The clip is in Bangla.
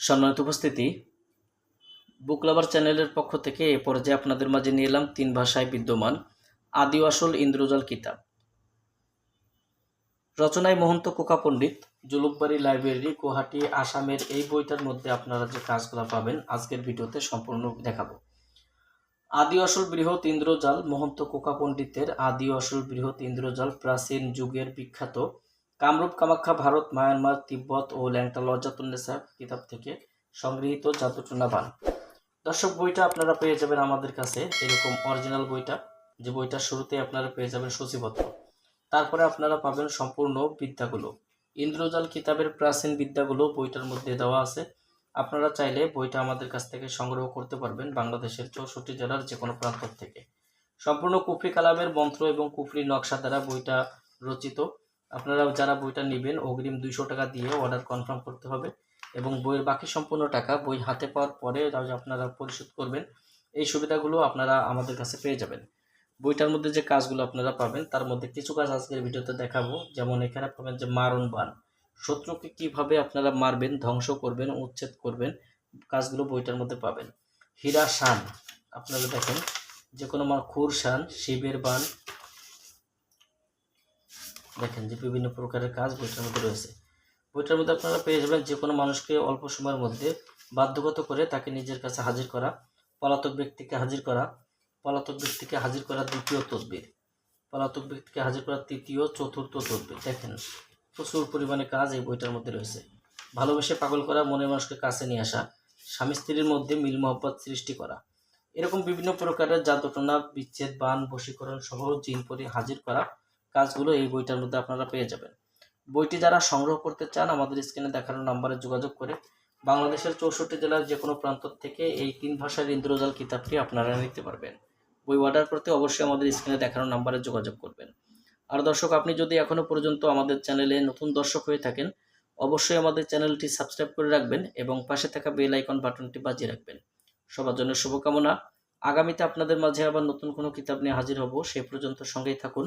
সম্মানিত উপস্থিতি, বুক লাভার চ্যানেলের পক্ষ থেকে এ পর্যায়ে আপনাদের মাঝে নিয়ে এলাম তিন ভাষায় বিদ্যমান আদি আসল ইন্দ্রজাল কিতাব। রচনায় মহন্ত কোকা পণ্ডিত, জুলুকবাড়ি লাইব্রেরি, গুয়াহাটি, আসামের এই বইটার মধ্যে আপনারা যে কাজগুলো পাবেন, আজকের ভিডিওতে সম্পূর্ণ দেখাবো। আদি আসল বৃহৎ ইন্দ্রজাল, মহন্ত কোকা পণ্ডিতের আদি আসল বৃহৎ ইন্দ্রজাল প্রাচীন যুগের বিখ্যাত কামরূপ, কামাখ্যা, ভারত, মায়ানমার, তিব্বত ও ল্যাংটা লজ্জাতুন্নেসা কিতাব থেকে সংগৃহীত জাদুটুনা বান। দর্শক, বইটা আপনারা পেয়ে যাবেন আমাদের কাছে, এরকম অরিজিনাল বইটা। যে বইটা শুরুতে আপনারা পেয়ে যাবেন সূচিপত্র তারপরে আপনারা পাবেন সম্পূর্ণ বিদ্যাগুলো। ইন্দ্রজাল কিতাবের প্রাচীন বিদ্যাগুলো বইটার মধ্যে দেওয়া আছে। আপনারা চাইলে বইটা আমাদের কাছ থেকে সংগ্রহ করতে পারবেন বাংলাদেশের চৌষট্টি জেলার যে কোনো প্রান্ত থেকে। সম্পূর্ণ কুফরি কালামের মন্ত্র এবং কুফরি নকশা দ্বারা বইটা রচিত। আপনারা যারা বইটা নেবেন, অগ্রিম দুইশো টাকা দিয়ে অর্ডার কনফার্ম করতে হবে এবং বইয়ের বাকি সম্পূর্ণ টাকা বই হাতে পাওয়ার পরে আপনারা পরিশোধ করবেন, এই সুবিধাগুলো আপনারা আমাদের কাছে পেয়ে যাবেন। বইটার মধ্যে যে কাজগুলো আপনারা পাবেন, তার মধ্যে কিছু কাজ আজকের ভিডিওতে দেখাবো। যেমন এখানে পাবেন যে মারণ বান। শত্রুকে কীভাবে আপনারা মারবেন, ধ্বংস করবেন, উচ্ছেদ করবেন, কাজগুলো বইটার মধ্যে পাবেন। হীরা শান, আপনারা দেখেন যে কোনো খুর শান, শিবের বান দেখেন যে বিভিন্ন প্রকারের কাজ বইটার মধ্যে রয়েছে। বইটার মধ্যে আপনারা পেয়ে যাবেন যে কোনো মানুষকে অল্প সময়ের মধ্যে বাধ্যগত করে তাকে নিজের কাছে হাজির করা, পলাতক ব্যক্তিকে হাজির করা, পলাতক ব্যক্তিকে হাজির করা দ্বিতীয় তদবির, পলাতক ব্যক্তিকে হাজির করা তৃতীয়, চতুর্থ তদবির। দেখেন, প্রচুর পরিমাণে কাজ এই বইটার মধ্যে রয়েছে। ভালোবেসে পাগল করা, মনের মানুষকে কাছে নিয়ে আসা, স্বামী স্ত্রীর মধ্যে মিল মহব্বত সৃষ্টি করা। এরকম বিভিন্ন প্রকারের জাদুটনা বিচ্ছেদ, বান, বশীকরণ সহ জিন পরি হাজির করা কাজগুলো এই বইটার মধ্যে আপনারা পেয়ে যাবেন। বইটি যারা সংগ্রহ করতে চান, আমাদের স্ক্রিনে দেখানো নাম্বারে যোগাযোগ করে বাংলাদেশের চৌষট্টি জেলার যে কোনো প্রান্ত থেকে এই তিন ভাষার ইন্দ্রজাল কিতাবটি আপনারা নিতে পারবেন। বই অর্ডার করতে অবশ্যই আমাদের স্ক্রিনে দেখানো নাম্বারে যোগাযোগ করবেন। আর দর্শক, আপনি যদি এখনও পর্যন্ত আমাদের চ্যানেলে নতুন দর্শক হয়ে থাকেন, অবশ্যই আমাদের চ্যানেলটি সাবস্ক্রাইব করে রাখবেন এবং পাশে থাকা বেল আইকন বাটনটি বাজিয়ে রাখবেন। সবার জন্য শুভকামনা। আগামীতে আপনাদের মাঝে আবার নতুন কোনো কিতাব নিয়ে হাজির হব সেই পর্যন্ত সঙ্গেই থাকুন।